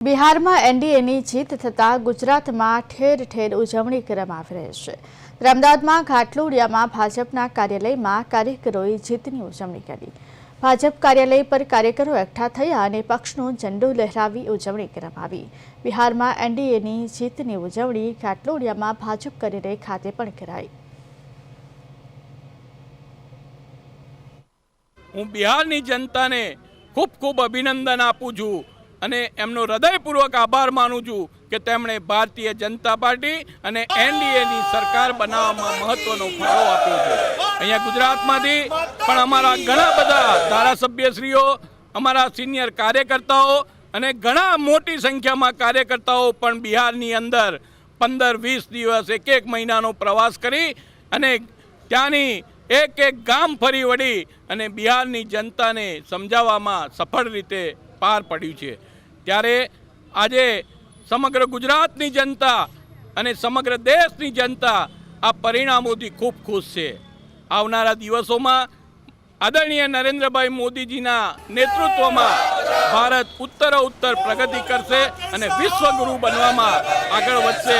બિહારમાં એનડીએની જીત થતાં ગુજરાતમાં ઠેર ઠેર ઉજવણી કરવામાં આવી રહી છે. અમદાવાદમાં ઘાટલોડિયામાં ભાજપના કાર્યાલયમાં કાર્યકરોએ જીતની ઉજવણી કરી. ભાજપ કાર્યાલય પર કાર્યકરો એકઠા થયા અને પક્ષનો ઝંડો લહેરાવી ઉજવણી કરવામાં આવી. બિહારમાં એનડીએની જીતની ઉજવણી ઘાટલોડિયામાં ભાજપ કાર્યાલય ખાતે પણ કરાઈ. હું બિહારની જનતાને ખૂબ ખૂબ અભિનંદન આપું છું. અને એમનો હૃદયપૂર્વક આભાર માનું છું કે તેમણે ભારતીય જનતા પાર્ટી અને એનડીએની સરકાર બનાવવામાં મહત્વનો ફાળો આપ્યો છે. અહીંયા ગુજરાતમાંથી પણ અમારા ઘણા બધા ધારાસભ્યશ્રીઓ, અમારા સિનિયર કાર્યકર્તાઓ અને ઘણા મોટી સંખ્યામાં કાર્યકર્તાઓ પણ બિહારની અંદર પંદર વીસ દિવસ એક એક મહિનાનો પ્રવાસ કરી અને ત્યાંની એક એક ગામ ફરી વળી અને બિહારની જનતાને સમજાવવામાં સફળ રીતે પાર પડ્યું છે. ત્યારે આજે સમગ્ર ગુજરાતની જનતા અને સમગ્ર દેશની જનતા આ પરિણામોથી ખૂબ ખુશ છે. આવનારા દિવસોમાં આદરણીય નરેન્દ્રભાઈ મોદીજીના નેતૃત્વમાં ભારત ઉત્તર ઉત્તર પ્રગતિ કરશે અને વિશ્વગુરુ બનવામાં આગળ વધશે.